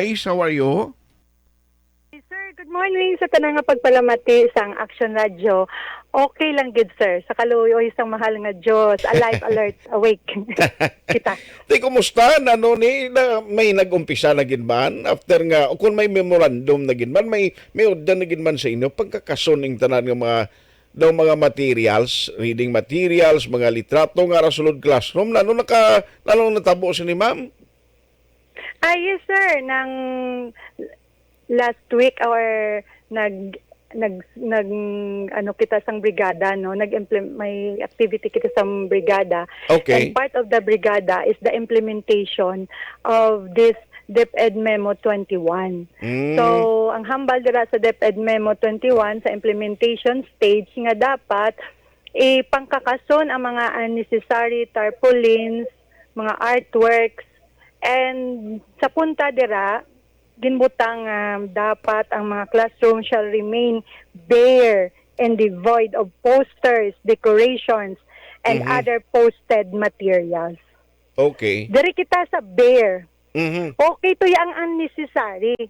Ace, how are you? Sir, good morning sa tanang nga pagpalamati sa ang Action Radio. Okay lang gid sir, sa kaluoy sa mahal nga Dios, alive, alert, awake. Kita. Di, kumusta? Ano ni, na, may nag-umpisa na ginman? After nga, o kung may memorandum na ginman, may, may order na ginman sa inyo, pagkakasuning tanan ng mga daw mga materials, reading materials, mga litrato nga rasulod classroom, na ano naka, ano natabo si ni ma'am? Ah, yes sir, nang last week or nag nag nag ano kita sang brigada no nag may activity kita sa brigada Okay. and part of the brigada is the implementation of this DepEd Memo 21 Mm. So, ang hambal dira sa DepEd Memo 21 sa implementation stage nga dapat ipangkakason ang mga unnecessary tarpaulins, mga artworks, and sa punta dira, ginbutang um, dapat ang mga classroom shall remain bare and devoid of posters, decorations, and Mhm. other posted materials. Okay. Diri kita sa bare. Mhm. Okay to yang unnecessary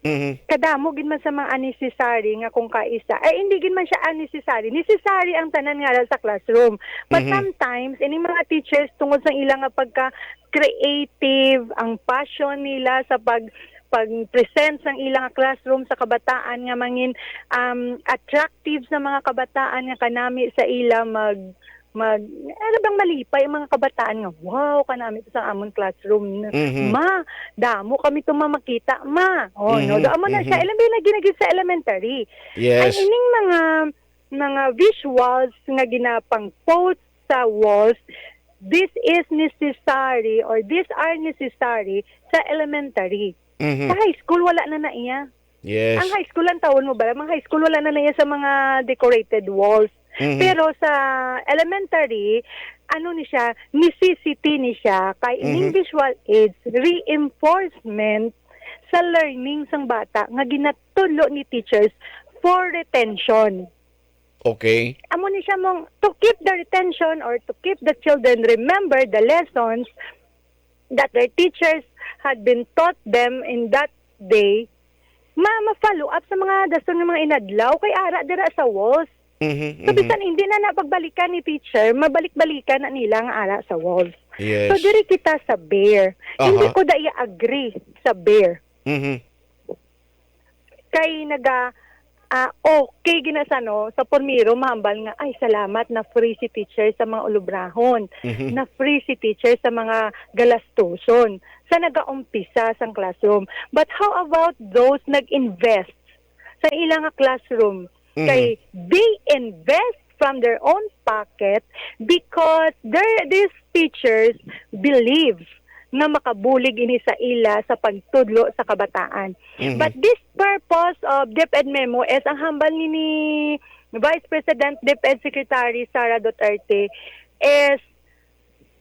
Mhm. kadamo gid man sa mga unnecessary nga kung kaisa ay hindi gid man siya unnecessary necessary ang tanan nga sa classroom but Mhm. sometimes ini mga teachers tungod sa ilang nga pagka creative ang passion nila sa pag pag-present sang ilang classroom sa kabataan nga mangin um, attractive sa mga kabataan nga kanami sa ila mag mag ano bang malipay ang mga kabataan nga wow kanami to sa amon classroom Mhm. ma damo kami tumamakita ma oh no Mhm, damo na siya mhm. ilang na ginagid sa elementary Yes. ang ining mga mga visuals nga ginapang post sa walls this is necessary or these are necessary sa elementary Mhm. sa high school wala na na iya Yes. ang high school ang tawon mo ba mga high school wala na na iya sa mga decorated walls Mhm. pero sa elementary, ano ni siya, necessity ni siya kay Mhm. visual aids reinforcement sa learning sang bata nga ginatulo ni teachers for retention. Okay. Amo ni siya mong to keep the retention or to keep the children remember the lessons that their teachers had been taught them in that day ma ma-follow up sa mga dason ng mga inadlaw kay ara dira sa walls Mhm. So, mhm. bisan hindi na napagbalikan ni teacher, mabalik-balikan na nila ang ara sa walls. Yes. So, diri kita sa bear. Aha. Hindi ko da agree sa bear. Mhm. Kay naga, ah, okay ginasano sa pormiro, mahambal nga, ay salamat na free si teacher sa mga ulubrahon. Mhm. Na free si teacher sa mga galastuson. Sa nagaumpisa sa classroom. But how about those nag-invest sa ilang classroom? Mhm. kay they invest from their own pocket because their these teachers believe na makabulig ini sa ila sa pagtudlo sa kabataan. Mhm. But this purpose of DepEd memo is ang hambal ni, ni Vice President DepEd Secretary Sara Duterte is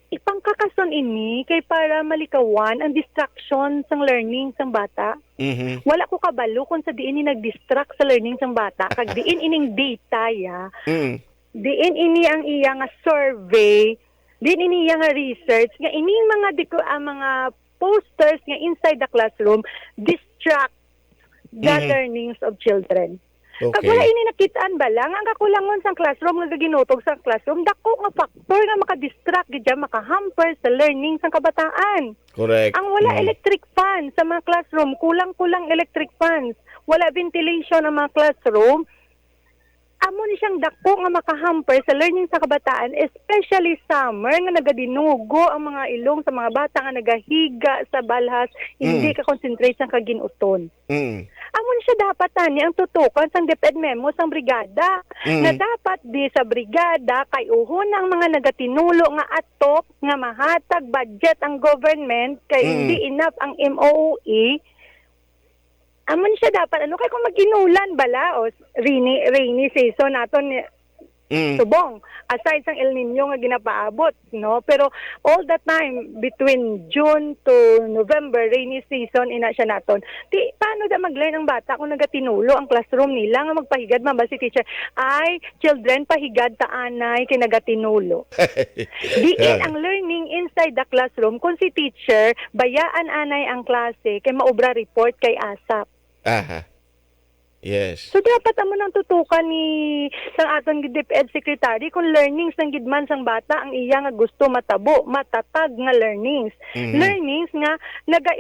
ipangkakason ini kay para malikawan ang distraction sang learning sang bata Mhm. wala ko kabalo kung sa diin ni nag-distract sa learning sang bata kag diin ining data ya Mhm. diin ini ang iya nga survey diin ini iya nga research nga ining mga diko ang mga posters nga inside the classroom distract the Mhm. learnings of children kag Okay. wala ini nakitaan ba lang ang kakulangon sang classroom nga ginutog sa classroom dako nga factor nga maka-distract gid maka-hamper sa learning sang kabataan Correct. ang wala Mhm. electric fan sa mga classroom, kulang-kulang electric fans. Wala ventilation ang mga classroom. Amo ni siyang dako nga makahamper sa learning sa kabataan, especially summer nga nagadinugo ang mga ilong sa mga bata nga nagahiga sa balhas, hindi Mm. ka concentrate sa kaginuton. Mhm. Amo ni siya dapat tani ang tutukan sang DepEd memo sang brigada Mm. na dapat di sa brigada kay uhon ang mga nagatinulo nga atok nga mahatag budget ang government kay Mm. hindi enough ang MOOE Amon siya dapat ano kay kung maginulan bala o rainy rainy season naton Mm. subong. Aside sang El Nino nga ginapaabot no? Pero all the time between June to November rainy season ina siya naton. Ti paano da mag-learn ang bata kung nagatinulo ang classroom nila nga magpahigad man ba si teacher ay children pahigad ta anay kay nagatinulo. Diin ang learning inside the classroom kung si teacher bayaan anay ang klase kay maobra report kay ASAP. Aha. Yes. So dapat amo nang tutukan ni sang aton DepEd secretary kung learnings ng gidman sang bata ang iya nga gusto matabo, matatag nga learnings. Mhm. Learnings nga naga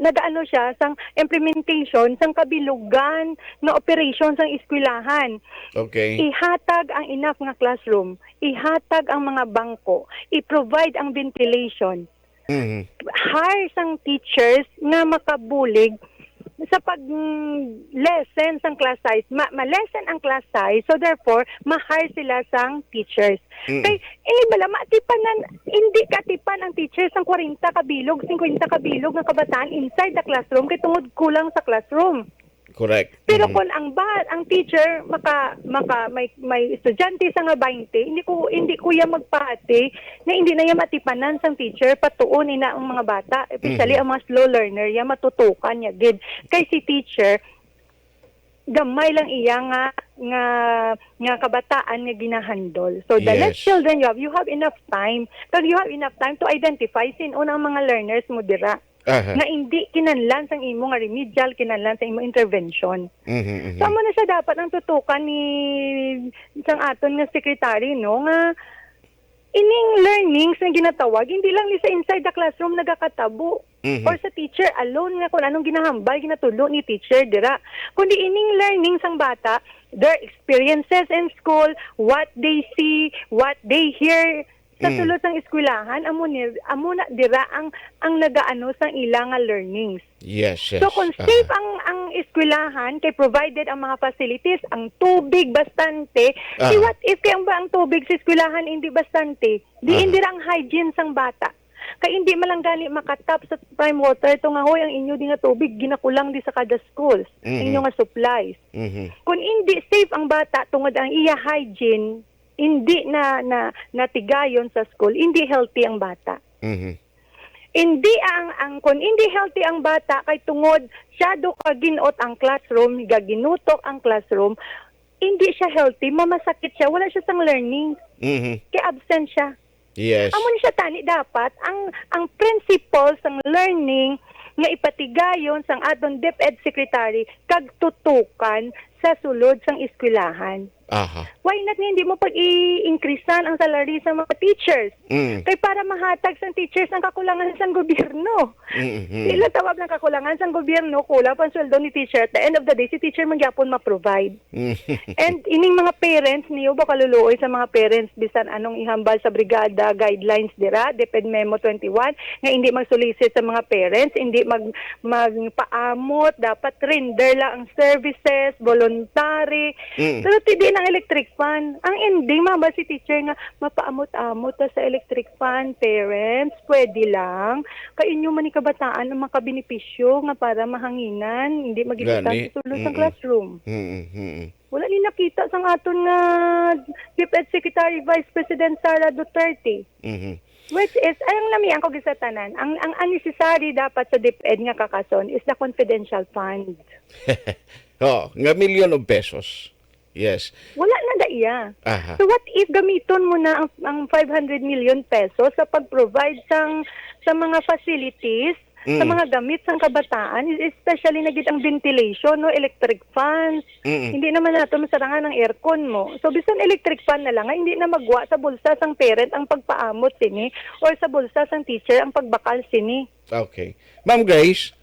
nagaano siya sang implementation sang kabilugan nga operation sang eskwelahan. Okay. Ihatag ang enough nga classroom, ihatag ang mga bangko, i-provide ang ventilation, Mhm. hire sang teachers nga makabulig sa pag mm, lesson sang class size, ma, ma-lesson ang class size, so therefore, ma-hire sila sang teachers. Mm. Kay, ini bala, matipanan, hindi katipan ang teachers ang 40 kabilog, 50 kabilog ng kabataan inside the classroom, kay tungod kulang sa classroom. Correct. Pero Mhm. kung ang ba ang teacher maka maka may may estudyante sa nga 20, hindi ko hindi kuya magpati na hindi na ya matipanan sang teacher patuon ina ang mga bata, especially Mhm. ang mga slow learner ya matutukan ya gid. Kay si teacher gamay lang iya nga nga nga kabataan nga ginahandol. So the less Yes. children you have, you have enough time. Kag you have enough time to identify sino ang mga learners mo dira Aha. nga hindi kinanlan sang imo nga remedial kinanlan sa imo intervention. Mhm, mhm. So na siya dapat ang tutukan ni isang aton nga secretary no nga ining learnings nga ginatawag hindi lang ni sa inside the classroom nagakatabo Mhm. or sa teacher alone nga kung anong ginahambal ginatulo ni teacher dira kundi ining learning sang bata their experiences in school what they see what they hear sa Mm. sulod sang eskwelahan amo ni amo na dira ang ang nagaano sang ilang learnings Yes, yes. So kung Aha. safe ang ang eskwelahan kay provided ang mga facilities, ang tubig bastante, Ah. si what if kaya ba ang tubig sa eskwelahan hindi bastante? Di Ah. hindi ra ang hygiene sang bata. Kay hindi malang gani makatap sa prime water ito nga hoy ang inyo di nga tubig ginakulang di sa kada schools, Mhm. inyo nga supplies. Mhm. Kung hindi safe ang bata tungod ang iya hygiene, hindi na na natigayon sa school, hindi healthy ang bata Mhm. hindi ang ang kung hindi healthy ang bata kay tungod syado ka ginuot ang classroom gaginutok ang classroom hindi siya healthy mamasakit siya wala siya sang learning Mhm. kay absent siya Yes. amo ni siya tani dapat ang ang principles sang learning nga ipatigayon sang aton DepEd secretary kag tutukan sa sulod sang eskwelahan Aha. why not hindi mo pag i-increasean ang salary sa mga teachers Mm. kay para mahatag sa teachers ang kakulangan sa gobyerno. Mhm. Sila tawag ng kakulangan sa gobyerno, kulang pa sweldo ni teacher. At the end of the day, si teacher magyapon ma-provide. Mhm. And ining mga parents niyo ba kaluluoy sa mga parents bisan anong ihambal sa brigada guidelines dira DepEd Memo 21 nga hindi magsolicit sa mga parents, hindi mag magpaamot, dapat render lang ang services, voluntary. Mm. Pero hindi ng electric fan. Ang ending mama si teacher nga mapaamot-amot ta sa electric fan parents, pwede lang. Kay inyo man ni kabataan ang makabenepisyo nga para mahanginan, hindi Gani. sa sulod sa Mm-mm. classroom Mhm. Mhm. wala ni nakita sang aton nga DepEd Secretary Vice President Sara Duterte. Mhm. Which is, ayang namiyan ko sa tanan, ang, ang unnecessary dapat sa DepEd nga kakason is the confidential fund. Oh, nga million of pesos. Yes. Wala na da iya. Aha. So what if gamiton mo na ang, ang 500 million pesos sa pag-provide sang, sa mga facilities, sa Mm. mga gamit sang kabataan, especially na ang ventilation, no, electric fans, Mm. Hindi naman nato masarangan ng aircon mo. So bisan electric fan na lang, nga, hindi na magwa sa bulsa sang parent ang pagpaamot sini or sa bulsa sang teacher ang pagbakal sini. Okay. Ma'am Grace,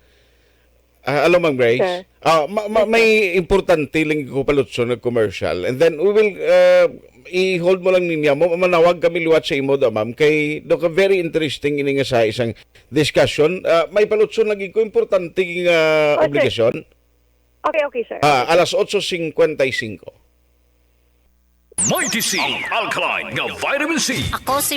ah, alam Ma'am Grace, Sir. ah, ma- ma- may importante lang ko palutso na commercial. And then we will uh, i-hold mo lang niya mo manawag kami liwat sa imo da ma'am. Kay do ka very interesting ini nga sa isang discussion. Ah, may palutso lagi ko importante nga Okay. obligasyon. Okay, okay, sir. ah, alas 8.55 Mighty C, Alkaline nga Vitamin C. Ako si